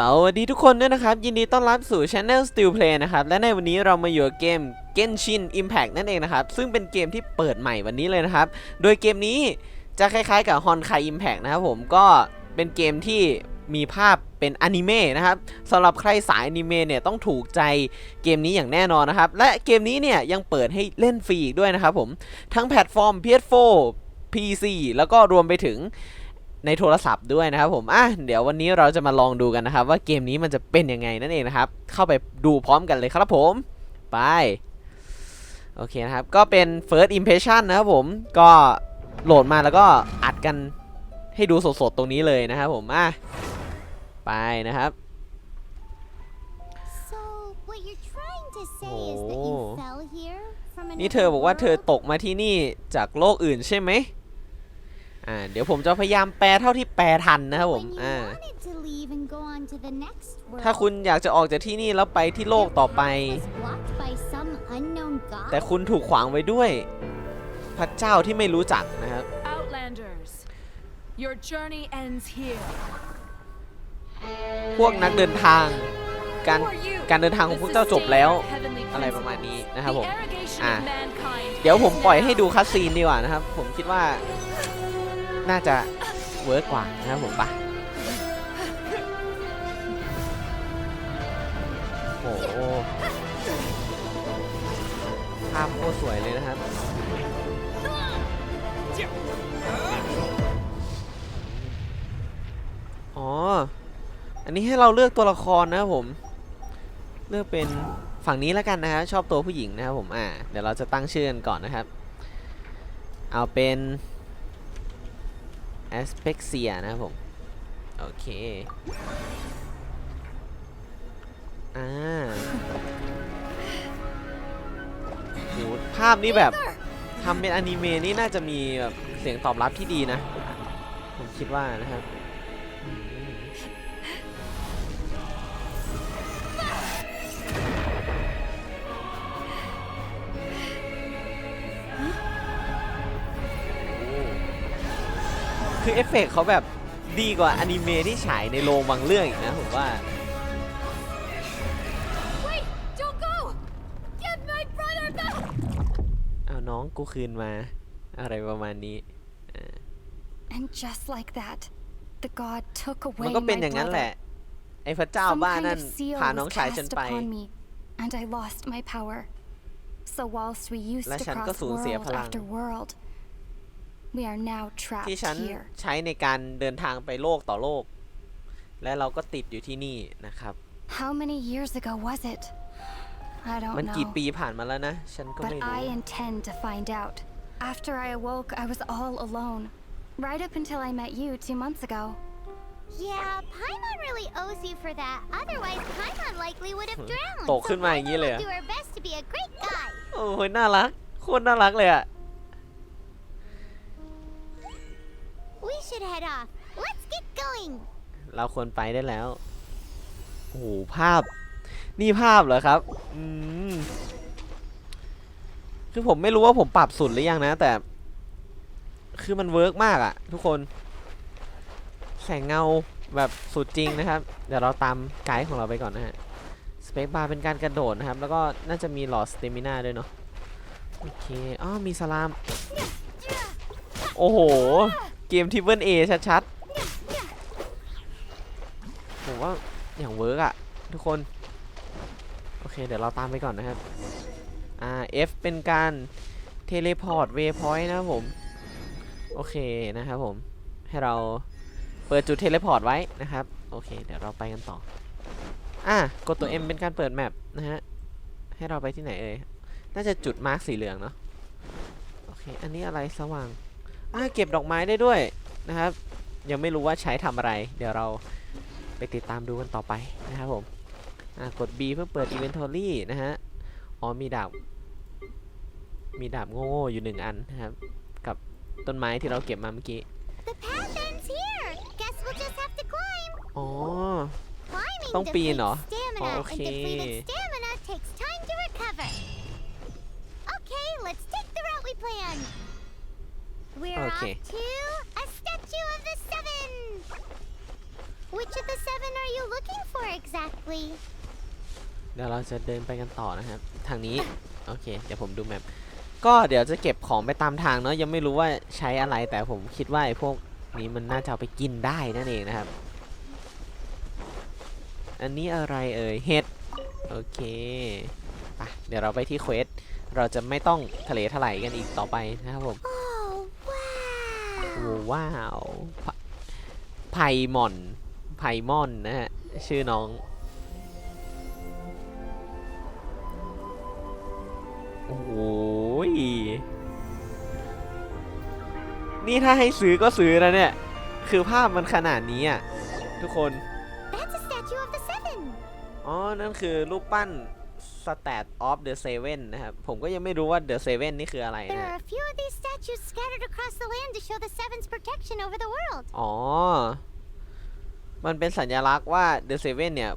สวัสดีทุกคนด้วยนะครับ ยินดีต้อนรับสู่ Channel Still Play นะครับ และในวันนี้เรามาอยู่เกม Genshin Impact นั่นเองนะครับ ซึ่งเป็นเกมที่เปิดใหม่วันนี้เลยนะครับ โดยเกมนี้จะคล้ายๆกับ Honkai Impact นะครับผมก็เป็นเกมที่มีภาพเป็นอนิเมะนะครับสำหรับใครสายอนิเมะเนี่ยต้องถูกใจเกมนี้อย่างแน่นอนนะครับ และเกมนี้เนี่ยยังเปิดให้เล่นฟรีอีกด้วยนะครับผมทั้งแพลตฟอร์ม PS4 PC แล้วก็รวมไปถึง ในโทรศัพท์ด้วยนะครับผมอะเดี๋ยววันนี้เราจะมาลองดูกันนะครับ ว่าเกมนี้มันจะเป็นยังไงนั่นเองนะครับ เข้าไปดูพร้อมกันเลยครับผม ไป โอเคนะครับ ก็เป็น first impression นะครับผม ก็โหลดมาแล้วก็อัดกันให้ดูสดๆตรงนี้เลยนะครับผมอะไปนะครับ So, what you're trying to say is that you Oh. fell here from another นี่เธอบอกว่าเธอ world? ตกมาที่นี่จากโลกอื่นใช่ไหม อ่าเดี๋ยวผมจะพยายามแปลเท่าที่แปลทันนะครับผม When you อ่า wanted to leave and go on to the next world, ถ้าคุณอยากจะออกจากที่นี่แล้วไปที่โลกต่อไป your path was blocked by some unknown god. แต่คุณถูกขวางไว้ด้วย พระเจ้าที่ไม่รู้จักนะครับ Outlanders, your journey ends here. พวกนักเดินทาง การ Who are you? การเดินทางของ The พวกเจ้าจบแล้ว sustainer of heavenly อะไรประมาณนี้ principles. นะครับผม The arrogation Ah. of mankind เดี๋ยวผม is ปล่อยให้ now ดูคัดซีนดีกว่านะครับ ผมคิดว่า น่าจะเวิร์กกว่านะครับผมปะโอ้โหภาพโคตรสวยเลยนะครับอ๋อ อันนี้ให้เราเลือกตัวละครนะครับผม เลือกเป็นฝั่งนี้แล้วกันนะครับชอบตัวผู้หญิงนะครับผม อ่า เดี๋ยวเราจะตั้งชื่อกันก่อนนะครับ เอาเป็น aspexia นะครับผม โอเค อ่าโหภาพนี้แบบทำเป็นอนิเมะนี่น่าจะมีแบบเสียงตอบรับที่ดีนะ ผมคิดว่านะครับ คือเอฟเฟกต์เขาแบบดีกว่าอนิเมะที่ฉายในโรงบางเรื่องอีกนะผมว่า Wait! Don't go! Get my brother back! เอาน้องกูคืนมา อะไรประมาณนี้ And just like that, the god took มัน away ก็เป็น my อย่างนั้นแหละ brother. ไอ้พระเจ้า Some บ้า kind นั่น of seal พาน้อง was ชายฉัน cast ไป upon me, and I lost my power. So whilst we used และ to ฉันก็ cross สูญเสีย world พลัง after world, we are now ที่ trapped ฉัน here. ใช้ในการเดินทางไปโลกต่อโลก และเราก็ติดอยู่ที่นี่นะครับ How many years ago was it? I มัน don't กี่ know. ปีผ่านมาแล้วนะ ฉันก็ But ไม่รู้ I intend to find out. After I awoke, I was all alone. Right up until I met you two months ago. Yeah, Paimon really owes you for that. Otherwise, Paimon likely would have drowned. โตขึ้นมาอย่างนี้ Paimon เลย will อะ do her best to be a great guy. โอ้ยน่ารัก โคตรน่ารักเลยอะ We should head off. Let's get going. เราควรไปได้แล้ว โอ้โห ภาพ นี่ภาพเหรอครับอืมคือผมไม่รู้ว่าผมปรับสุดหรือยังนะ แต่ คือมันเวิร์กมากอะทุกคน แสงเงาแบบสุดจริงนะครับ เดี๋ยวเราตามไกด์ของเราไปก่อนนะฮะ สเปคบาร์เป็นการกระโดดนะครับ แล้วก็น่าจะมีหลอดสเตมินาด้วยเนาะ โอเคอ๋อมีสลาม โอ้โห เกมทิปเปิลเอชัดๆผมว่าอย่างเวิร์กอะทุกคน โอเค เดี๋ยวเราตามไปก่อนนะครับ อ่า F เป็นการเทเลพอร์ตเวพอยต์นะครับผม โอเคนะครับผม ให้เราเปิดจุดเทเลพอร์ตไว้นะครับ โอเค เดี๋ยวเราไปกันต่อ อะกดตัว M เป็นการเปิดแมปนะฮะ ให้เราไปที่ไหนเอ่ย น่าจะจุดมาร์คสีเหลืองเนาะ โอเค อันนี้อะไรสว่าง อะเก็บดอกไม้ได้ด้วยนะครับ ยังไม่รู้ว่าใช้ทำอะไร เดี๋ยวเราไปติดตามดูกันต่อไปนะครับผมอะกด B เพื่อเปิด Inventory นะฮะอ๋อมีดาบมีดาบโง่ๆอยู่หนึ่งอันนะครับ กับต้นไม้ที่เราเก็บมาเมื่อกี้ The path ends here. Guess we'll just have to climb. อ๋อ Climbing ต้องปีนเหรอ depletes stamina, Oh, okay. and depleted stamina takes time to recover. Okay, let's take the route we planned. We're Okay. off to a statue of the seven. Which of the seven are you looking for exactly? เดี๋ยวเราจะเดินไปกันต่อนะครับ ทางนี้ โอเค เดี๋ยวผมดูแมปก็เดี๋ยวจะเก็บของไปตามทางเนาะยังไม่รู้ว่าใช้อะไรแต่ผมคิดว่าไอ้พวกนี้มันน่าจะเอาไปกินได้นั่นเองนะครับ อันนี้อะไรเอ่ยเห็ดโอเคไปเดี๋ยวเราไปที่เควสเราจะไม่ต้องทะเลถลายกันอีกต่อไปนะครับผม Oh, โอ้ wow. ว้าวไพไพมอนไพมอนนะฮะ ชื่อน้อง โอ้โหยนี่ถ้าให้ซื้อก็ซื้อนะเนี่ย คือภาพมันขนาดนี้อะ ทุกคน That's a statue of the seven. อ๋อ นั่นคือรูปปั้น Stat of the Seven นะครับ ผมก็ยังไม่รู้ว่า The Seven นี่คืออะไร There นะ are a few of these statues scattered across the land to show the seven's protection over the world. อ๋อ มันเป็นสัญลักษณ์ว่า The Seven เนี่ย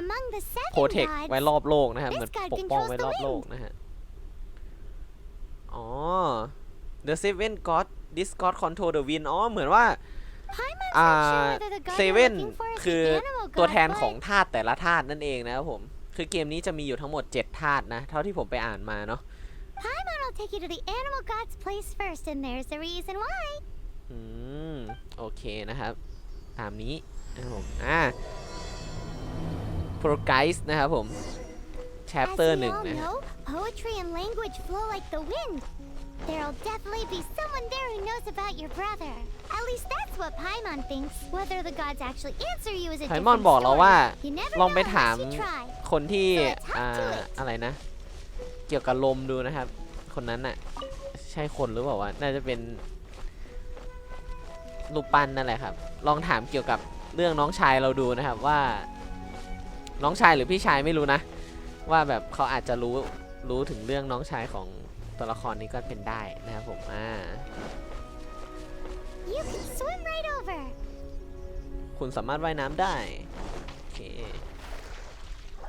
Among the seven โปรเทค gods, ไว้รอบโลกนะครับ This เหมือน god ปกป้อง controls ไว้ the รอบโลก wind นะฮะ อ๋อ The Seven God this God control the wind อ๋อ เหมือนว่า Paimon's อ่า not sure whether the god เซ you're เว่น looking for is คือ the animal ตัว god, แทนของ but ธาตุแต่ละธาตุนั่นเองนะครับผม คือเกมนี้จะมีอยู่ทั้งหมด 7 ธาตุนะ เท่าที่ผมไปอ่านมาเนาะ Paimon will take you to the animal god's place first, and there's the reason why. อืม โอเคนะครับ ตามนี้นะครับผมอ่า Progress นะครับผม As Chapter we หนึ่ง all นะฮะ know, poetry and language flow like the wind. There'll definitely be someone there who knows about your brother. At least that's what Paimon thinks. Whether the gods actually answer you is a ไพ different มอนบอกเราว่า story. You never ลองไป know ถาม unless you try. คนที่ So let's hop อ่า to it อะไรนะ เกี่ยวกับลมดูนะครับ คนนั้นน่ะ ใช่คนหรือเปล่าวะน่าจะเป็นรูปปั้นนั่นแหละครับ ลองถามเกี่ยวกับเรื่องน้องชายเราดูนะครับว่า น้องชายหรือพี่ชายไม่รู้นะ ว่าแบบเขาอาจจะรู้รู้ถึงเรื่องน้องชายของตัวละครนี้ก็เป็นได้นะครับผมอ่า You can swim right over. คุณสามารถว่ายน้ำได้ โอเค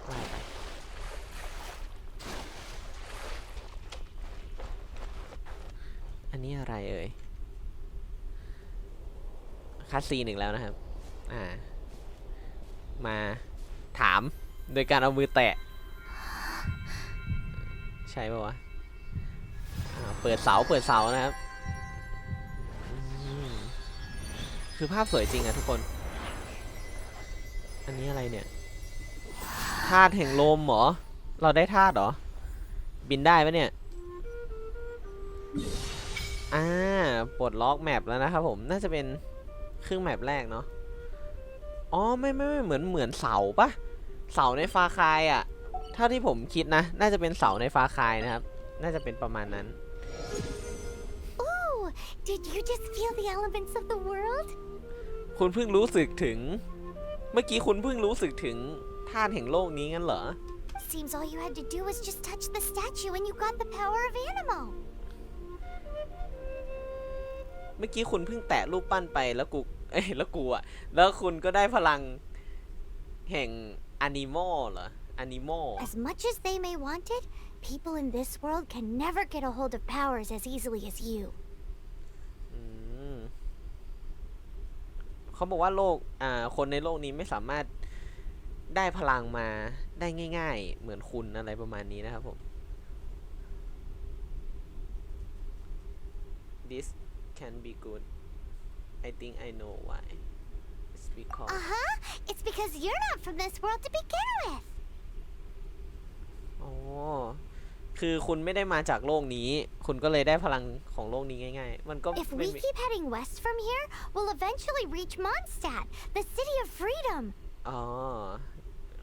ว่ไปอันนี้อะไรเอ่ยคัสซีนอีกแล้วนะครับ อ่า มาถามโดยการเอามือแตะ ใช่ปะวะเปิดเสาเปิดเสานะครับ คือภาพสวยจริงอะทุกคน อันนี้อะไรเนี่ย ธาตุแห่งลมเหรอ เราได้ธาตุเหรอ บินได้ปะเนี่ย อ่า ปลดล็อกแมปแล้วนะครับผม น่าจะเป็นครึ่งแมปแรกเนาะ อ๋อ ไม่ไม่ไม่เหมือนเหมือนเสาปะเสาในฟาคายอะเท่าที่ผมคิดนะ น่าจะเป็นเสาในฟาคายนะครับ น่าจะเป็นประมาณนั้น Ooh, did you just feel the elements of the world? คุณเพิ่งรู้สึกถึง เมื่อกี้คุณเพิ่งรู้สึกถึง ธาตุแห่งโลกนี้งั้นเหรอ Seems all you had to do was just touch the statue and you got the power of animal. เมื่อกี้คุณเพิ่งแตะรูปปั้นไปแล้วกูเอ้ยแล้วกูอะแล้วคุณก็ได้พลังแห่งอนิมอลเหรออนิมอล As much as they may want it, people in this world can never get a hold of powers as easily as you. เขาบอกว่าโลกอ่าคนในโลกนี้ไม่สามารถ ได้พลังมาได้ง่าย ๆ เหมือนคุณอะไรประมาณนี้นะครับผม This can be good I think I know why It's because Uh huh. It's because you're not from this world to begin with. อ๋อคือคุณไม่ได้มาจากโลกนี้ คุณก็เลยได้พลังของโลกนี้ง่ายๆ มันก็ If ไม่ we มี keep heading west from here, we'll eventually reach Mondstadt, the city of freedom. อ๋อ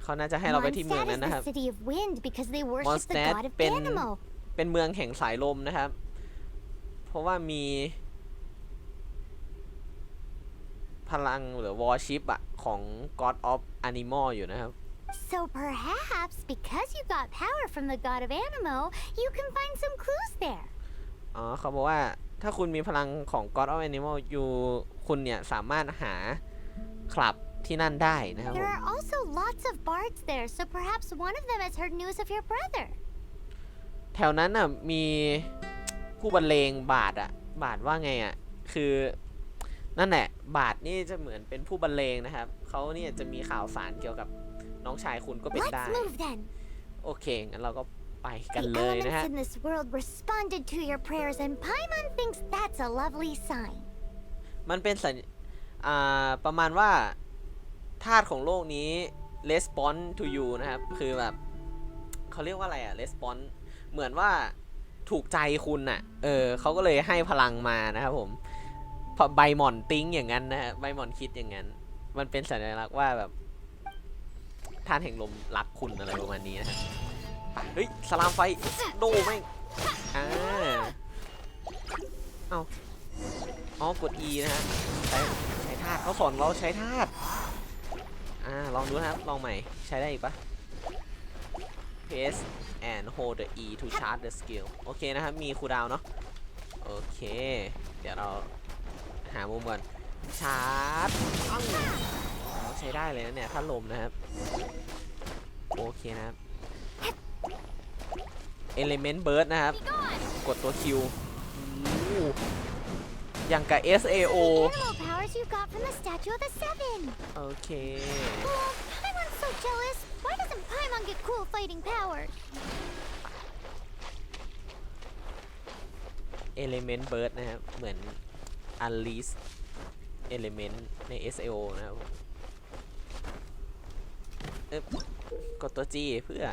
เขาน่าจะให้เราไปที่เมือง Mondstadt นั้น is นะครับ the city of wind because they worship the Mondstadt god of เป็น animal. เป็นเมืองแห่งสายลมนะครับ เพราะว่ามี พลังหรือวอชิปอะของ God of Animal อยู่นะครับ So perhaps because you got power from the god of animal, you can find some clues there. อ๋อเขาบอกว่าถ้าคุณมีพลังของ God of Animal อยู่คุณเนี่ย สามารถหาคลับ ที่นั่นได้นะครับผ There ม are also lots of bards there, so perhaps one of them has heard news of your brother. แถวนั้นน่ะมีผู้บรรเลงบาทอะบาทว่าไงอะคือนั่นแหละบาทนี่จะเหมือนเป็นผู้บรรเลงนะครับเขาเขาเนี่ยจะมีข่าวสารเกี่ยวกับน้องชายคุณก็เป็น Let's ได้ move then. โอเคงั้นเราก็ไปกัน The เลยนะ elements ฮะ in this world responded to your prayers, and Paimon thinks that's a lovely sign. มันเป็นสัญอ่าประมาณว่า ธาตุของโลกนี้ respond to you นะครับ คือแบบเขาเรียกว่าอะไรอะ respond เหมือนว่าถูกใจคุณน่ะเออเขาก็เลยให้พลังมานะครับผมพราะใบหม่อนติ้งอย่างนั้นนะฮะใบหม่อนคิดอย่างนั้น มันเป็นสัญลักษณ์ว่าแบบธาตุแห่งลมรักคุณอะไรประมาณนี้นะฮะเฮ้ยสลามไฟโดแม่งอ่าเอาอ๋อกด E นะฮะใช้ใช้ธาตุเขาสอนเราใช้ธาตุ อ่าลองดูนะครับ ลองใหม่ ใช้ได้อีกปะ Press and hold the E to charge the skill โอเคนะครับ มีคูดาวเนาะ โอเค เดี๋ยวเราหามุมก่อน ชาร์จปังอ๋อใช้ได้เลยนะเนี่ยถ้าลมนะครับ โอเคนะครับ Element Burst นะครับ กดตัว Q อย่างกับ SAO Animal powers you got from the Statue of the Seven. โอเค Oh, Paimon's so jealous. Why doesn't Paimon get cool fighting powers? Element Burst นะครับ เหมือน Unleash Element ใน SAO นะครับเอ๊บกดตัว G เพื่อ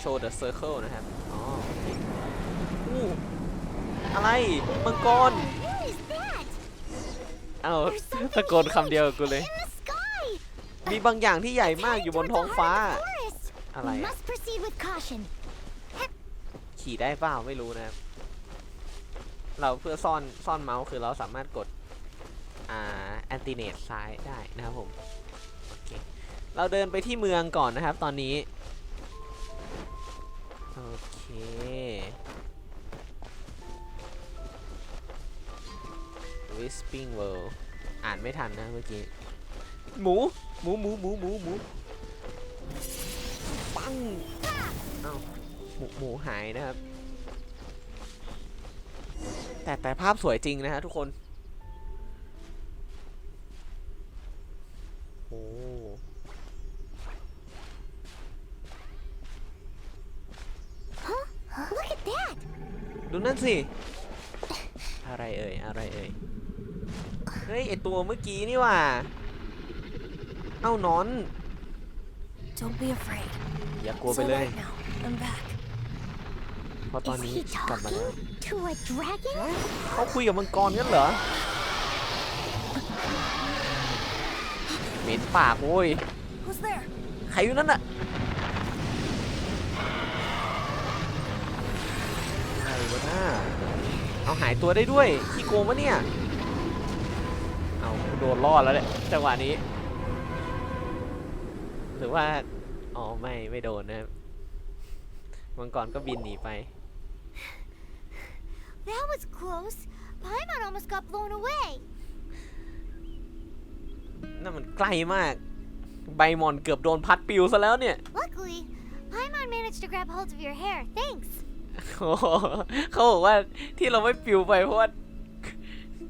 Show the Circle นะครับ อ๋อโอเคอู้อะไร มังกร What is that? เอ้า There's something ตะโกนคำเดียวกับกูเลย in the sky. มีบางอย่างที่ใหญ่มากอยู่บนท้องฟ้า Towards the heart of the forest. อะไร We อะ must proceed with caution. ขี่ได้เปล่าไม่รู้นะครับ เราเพื่อซ่อนซ่อนเมาส์คือเราสามารถกด อ่าแอนติเนตซ้ายได้นะครับผมโอเคเราเดินไปที่เมืองก่อนนะครับ ตอนนี้ โอเค Whispering World อ่านไม่ทันนะเมื่อกี้ หมู หมูหมูหมูหมูหมูปังเอ้าหมูหมูหายนะครับ แต่แต่ภาพสวยจริงนะฮะทุกคนโอ้ Look at that. ดูนั่นสิ อะไรเอ่ย อะไรเอ่ย เฮ้ยไอตัวเมื่อกี้นี่หว่าเอ้านอน Don't be afraid. อย่ากลัว It's ไป all เลย right now. I'm back. เพราะตอน Is นี้ he กลับมาแล้ว talking to a dragon? เขาคุยกับมังกรกันเหรอเหม็นปากโว้ย Who's there? ใครอยู่นั่นน่ะใครวะน่าเอาหายตัวได้ด้วยขี้โกงวะเนี่ยเอากูโดนล่อดแล้วเนี่ยจังหวะนี้ หรือว่า อ๋อ ไม่ ไม่โดนนะครับมังกรก็บินหนีไป That was close. Paimon almost got blown away. นั่นมันใกล้มากใบหมอนเกือบโดนพัดปิวซะแล้วเนี่ย Luckily, Paimon managed to grab hold of your hair. Thanks. โอ้โหเขาบอกว่าที่เราไม่ปลิวไปเพราะว่า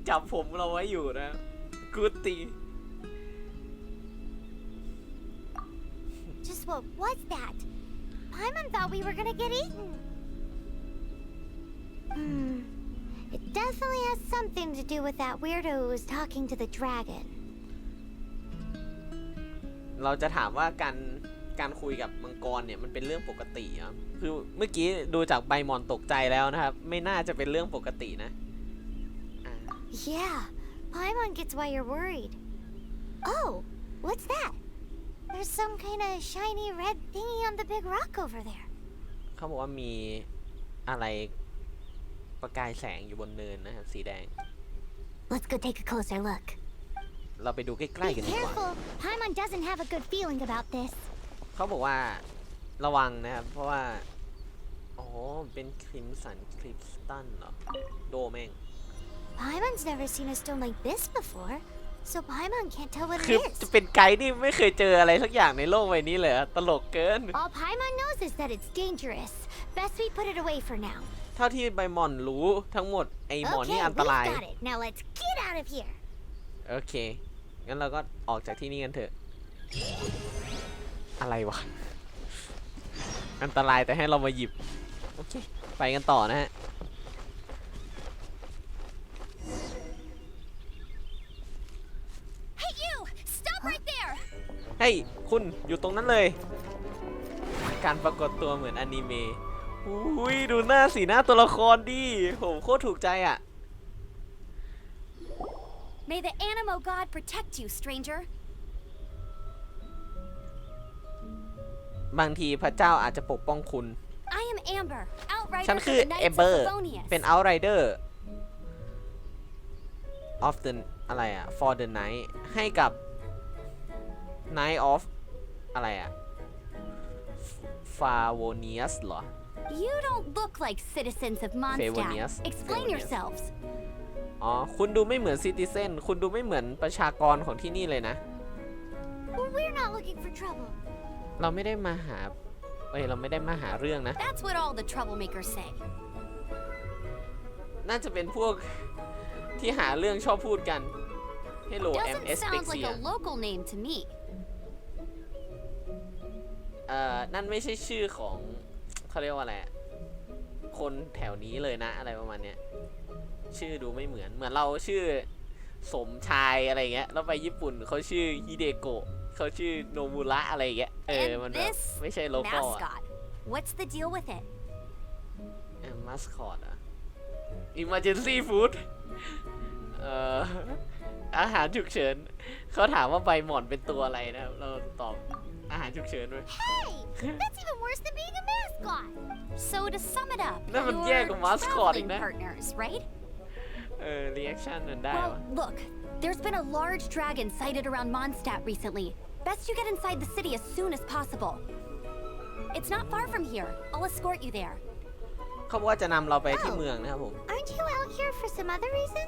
จับผมเราไว้อยู่นะ กูตี Just what was that? Paimon thought we were gonna get eaten. Hmm. It definitely has something to do with that weirdo who was talking to the dragon. เราจะถามว่าการการคุยกับมังกรเนี่ยมันเป็นเรื่องปกติเหรอะคือเมื่อกี้ดูจากใบหมอนตกใจแล้วนะครับ ไม่น่าจะเป็นเรื่องปกตินะอ่า Yeah, Paimon gets why you're worried. Oh, what's that? There's some kind of shiny red thingy on the big rock over there. เขาบอกว่ามีอะไรประกายแสงอยู่บนเนินนะครับสีแดง Let's go take a closer look. เราไปดูใกล้ๆ Be กันดีกว่า careful. Paimon doesn't have a good feeling about this. เขาบอกว่าระวังนะครับ เพราะว่า อ๋อ เป็นคริมสันคริสตันเหรอ โดแม่ง Paimon's never seen a stone like this before, so Paimon can't tell what คือ it จะ is. เป็นไกด์ที่ไม่เคยเจออะไรสักอย่างในโลกใบนี้เลยอะตลกเกิน All Paimon knows is that it's dangerous. Best we put it away for now. เท่าที่ใบหมอนรู้ทั้งหมดไอหมอน Okay, นี่ we've อันตราย got it. Now let's get out of here. โอเค งั้นเราก็ออกจากที่นี่กันเถอะ อะไรวะ อันตรายแต่ให้เรามาหยิบ โอเค ไปกันต่อนะฮะ Hey, you! Stop right there! เฮ้ยคุณอยู่ตรงนั้นเลย การปรากฏตัวเหมือนอนิเมะอุ้ยดูหน้าสีหน้าตัวละครดิผมโคตรถูกใจอะ May the Animo God protect you, stranger. บางทีพระเจ้าอาจจะปกป้องคุณ I am Amber, outrider ฉัน for คือ the Knights เอ of เบอร์ Favonius. เป็น outrider of the อะไรอะ for the night ให้กับ night of อะไรอะ favonius เหรอ You don't look like citizens of Favonius. Mondstadt. Explain Favonius. yourselves. อ๋อ คุณดูไม่เหมือนซิติเซน คุณดูไม่เหมือนประชากรของที่นี่เลยนะ Well, we're not looking for trouble. เราไม่ได้มาหา เอ้ย เราไม่ได้มาหาเรื่องนะ That's what all the troublemakers say. น่าจะเป็นพวก ที่หาเรื่องชอบพูดกัน Hello Doesn't MS sound like Spexia a local name to me. เอ่อนั่นไม่ใช่ชื่อของเขาเรียกว่าอะไรอะคนแถวนี้เลยนะ อะไรประมาณเนี้ยชื่อดูไม่เหมือนเหมือนเราชื่อสมชายอะไรเงี้ยแล้วไปญี่ปุ่นเขาชื่อฮิเดโกะเขาชื่อโนมุระอะไรเงี้ยเออ And มันแบบ this ไม่ใช่โลโก้อะ Mascot. What's the deal with it? มัสคอตอะ emergency food เอ่ออาหารฉุกเฉินเขาถามว่าใบหม่อนเป็นตัวอะไรนะครับเราตอบอาหารฉุกเฉินด้วย Hey, that's even worse than being a mascot. So to sum it up, นั่นมันแย่กว่า mascot อีก traveling นะ partners, right? เออ reaction มันได้ Well, วะ look, there's been a large dragon sighted around Mondstadt recently. Best you get inside the city as soon as possible. It's not far from here. I'll escort you there. เขาบอกว่าจะนำเราไปที่ Oh. เมืองนะครับผม Aren't you out here for some other reason?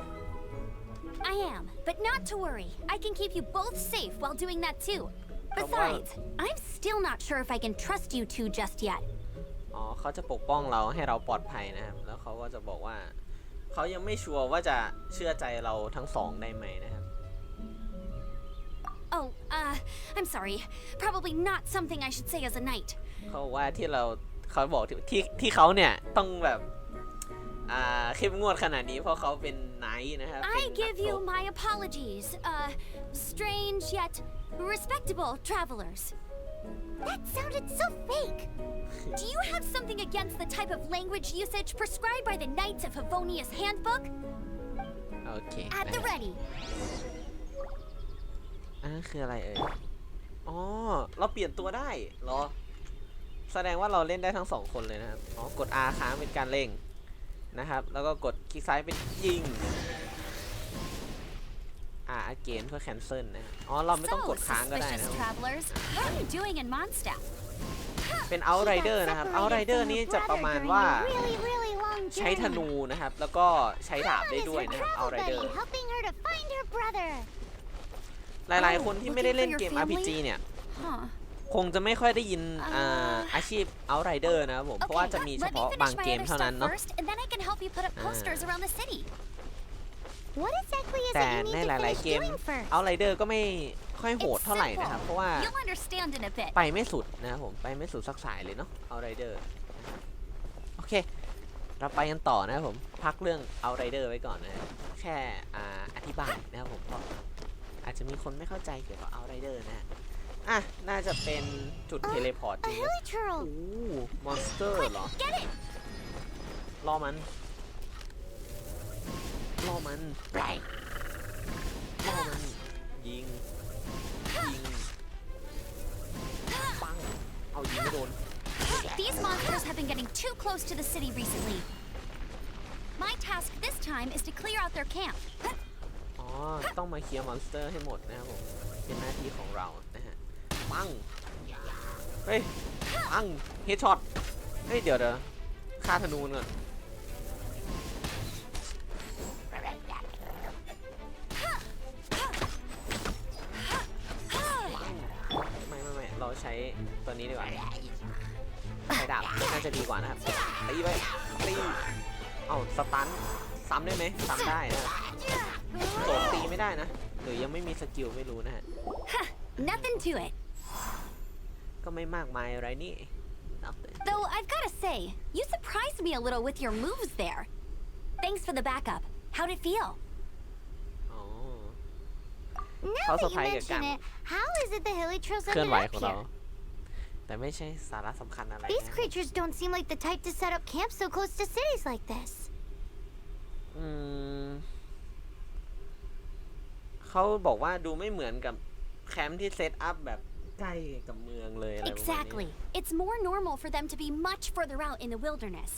I am, but not to worry. I can keep you both safe while doing that too. Besides, I'm still not sure if I can trust you two just yet. อ๋อเขาจะปกป้องเราให้เราปลอดภัยนะครับ แล้วเขาก็จะบอกว่าเขายังไม่ชัวร์ว่าจะเชื่อใจเราทั้งสองได้ไหมนะครับ Oh, uh, I'm sorry. Probably not something I should say as a knight. เขาบอกว่าที่เราเขาบอกที่ที่ที่เขาเนี่ยต้องแบบอ่าเข้มงวดขนาดนี้เพราะเขาเป็นไนท์นะครับเป็น I นัก give ร you บ my apologies, uh, strange yet respectable travelers. That sounded so fake. Do you have something against the type of language usage prescribed by the Knights of Favonius Handbook? โอเค At นะ the ฮะ ready. อันนั้นคืออะไรเอ่ย อ๋อ เราเปลี่ยนตัวได้เหรอ แสดงว่าเราเล่นได้ทั้งสองคนเลยนะครับ อ๋อ กด R ค้างเป็นการเล่งนะครับ แล้วก็กดคลิกซ้ายเป็นยิง R again เพื่อ cancel นะฮะอ๋อ เราไม่ต้องก So, ดค้างก็ได้นะ suspicious travelers, how are you doing in Mondstadt? เป็น outrider นะครับ outrider นี่จะประมาณว่า Really, really long ใช้ธ journey. นูนะครับ แล้วก็ใช้ดาบ Paimon ได้ is ด้วย her นะครับ travel outrider buddy, helping her to find her brother. หลายๆ คนที่ไม่ได้เล่นเกม Looking for your RPG เนี่ย Huh. คงจะไม่ค่อยได้ยินเอ่ออ่าอาชีพ outrider นะครับผม เพราะว่า Okay, จะมีเฉ let me พาะ finish บาง my เกม other เท่านั้น stuff เนาะ แต่ it you ใน need ห to ลาย finish ๆเกม doing first? outrider ก็ไม่ค่อยโหด It's เท่าไหร่นะครับ เพราะว่า You'll understand in a bit. ไปไม่สุดนะครับผมไปไม่สุดสักสายเลยเนาะ outrider โอเค เราไปกันต่อนะครับผมพักเรื่อง outrider ไว้ก่อนนะครับแค่อ่าอธิบายนะครับผมเพราะอาจจะมีคนไม่เข้าใจเกี่ยวกับ outrider นะฮะอะ น่าจะเป็นจุดเทเลพอร์ต A จริงนะ hilichurl. โอ้มอนสเตอร์ Quick, เหรอ get it. ล่อมัน ล่อมันล่อมันยิงยิงปังเอายิงไม่โดน These monsters have been getting too close to the city recently. My task this time is to clear out their camp. อ๋อต้องมาเคลียร์มอนสเตอร์ให้หมดนะครับผมเป็นหน้าที่ของเรานะฮะปังเฮ้ยปังเฮดช็อตเฮ้ยเดี๋ยวเดี๋ยวฆ่าธนูมันก่อน เราใช้ตัวนี้ดีกว่าใช้ดาบน่าจะดีกว่านะครับตีไปตีเอ้าสตันซ้ำได้ไหมซ้ำได้นะครับโจมตีไม่ได้นะ หรือยังไม่มีสกิลไม่รู้นะฮะ Nothing to it. ก็ไม่มากมายอะไรนี่ Nothing Though I've gotta say, you surprised me a little with your moves there. Thanks for the backup. How'd it feel? อ๋อ Now Also that you high mention gamma. it, how is it the hilly trails เคลื่อน ended ไหว up ของเรา here? แต่ไม่ใช่สาระสำคัญอะไร These นะ creatures don't seem like the type to set up camp so close to cities like this. อืมเขาบอกว่าดูไม่เหมือนกับแคมป์ที่เซตอัพแบบใกล้กับเมืองเลยอะไรประมาณนี้ Exactly. It's more normal for them to be much further out in the wilderness.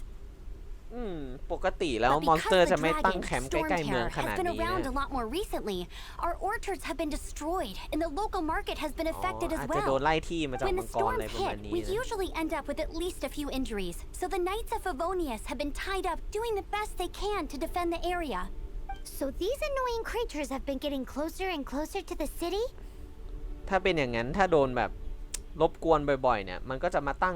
อืม ปกติแล้ว But มอนสเตอร์ because จะ the ไม่ตั้ง dragon, แคมป์ใก Storm ล้ๆเมือง Terror, ขนาด has been นี้ around นะ a lot more recently, our orchards have been destroyed, and the local market has been อ๋อ affected as อาจจะโดน well. ไล่ที่มาจาก When มั the งกรอะไร storms ประมาณ hit, นี้ we นะ usually end up with at least a few injuries, so the Knights of Favonius have been tied up doing the best they can to defend the area. So these annoying creatures have been getting closer and closer to the city? ถ้าเป็นอย่างนั้นถ้าโดนแบบรบกวนบ่อยๆ เนี่ย มันก็จะมาตั้ง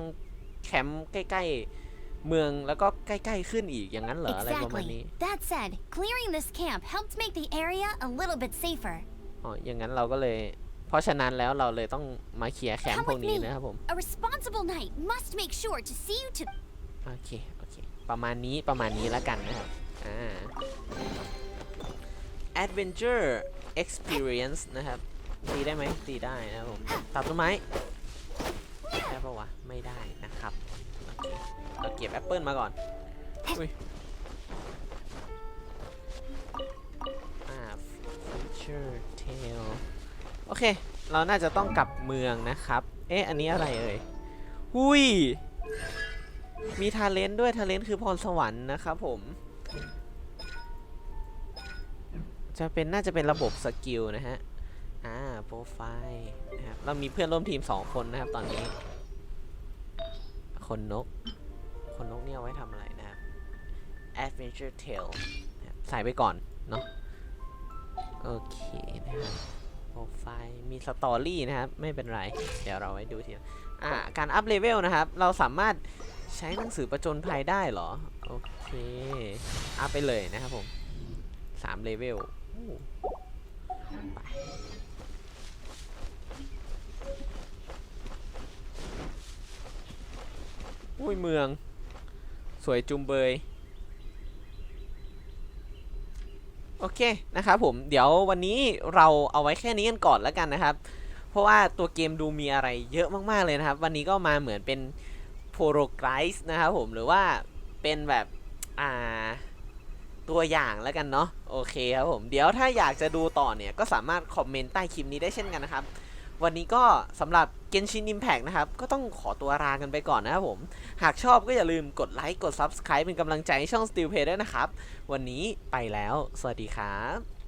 แคมป์ใกล้ๆ เมืองแล้วก็ใกล้ๆขึ้นอีกอย่างนั้นเหรออะไรประมาณนี้ Exactly. That said, clearing this camp helped make the area a little bit safer. อ๋ออย่างนั้นเราก็เลย เพราะฉะนั้นแล้วเราเลยต้องมาเคลียร์แคมป์ Come พวก with นี้ me. นะครับผม A responsible knight must make sure to see you to โอเคโอเคประมาณนี้ประมาณนี้แล้วกันนะครับอ่า adventure experience นะครับตีได้ไหมตีได้นะครับผมตัดต้นไม้ได้ปะวะไม่ได้นะครับโอเค เราเก็บแอปเปิลมาก่อนอุ้ยอ่า future tale โอเค เราน่าจะต้องกลับเมืองนะครับ เอ๊ะ อันนี้อะไรเอ่ย หุยมีทาเลนต์ด้วย ทาเลนต์คือพรสวรรค์นะครับผม จะเป็นน่าจะเป็นระบบสกิลนะฮะ อ่า โปรไฟล์นะครับ เรามีเพื่อนร่วมทีม 2 คนนะครับตอนนี้ คนนกค นนกเนี่ยเอาไว้ทำอะไรนะครับ Adventure Tale ใส่ไปก่อนเนาะโอเคนะครับโปรไฟล์มีสตอรี่นะครับ ไม่เป็นไร เดี๋ยวเราไว้ดูทีอ่าการอัพเลเวลนะครับ เราสามารถใช้หนังสือประจนภัยได้เหรอ โอเค อัพไปเลยนะครับผม3เลเวลอู้ไปอุ้ยเมือง สวยจุมเบย โอเคนะครับผมเดี๋ยววันนี้เราเอาไว้แค่นี้กันก่อนแล้วกันนะครับ เพราะว่าตัวเกมดูมีอะไรเยอะมากๆเลยนะครับ วันนี้ก็มาเหมือนเป็นโปรไกส์นะครับผมหรือว่าเป็นแบบอ่าตัวอย่างแล้วกันเนาะโอเคครับผมเดี๋ยวถ้าอยากจะดูต่อเนี่ยก็สามารถคอมเมนต์ใต้คลิปนี้ได้เช่นกันนะครับ วันนี้ก็สำหรับ เกนชินอิมแพกนะครับ ก็ต้องขอตัวลากันไปก่อนนะครับผม หากชอบก็อย่าลืมกดไลค์ กด Subscribe เป็นกำลังใจให้ช่อง Steel Play ด้วยนะครับ วันนี้ไปแล้ว สวัสดีครับ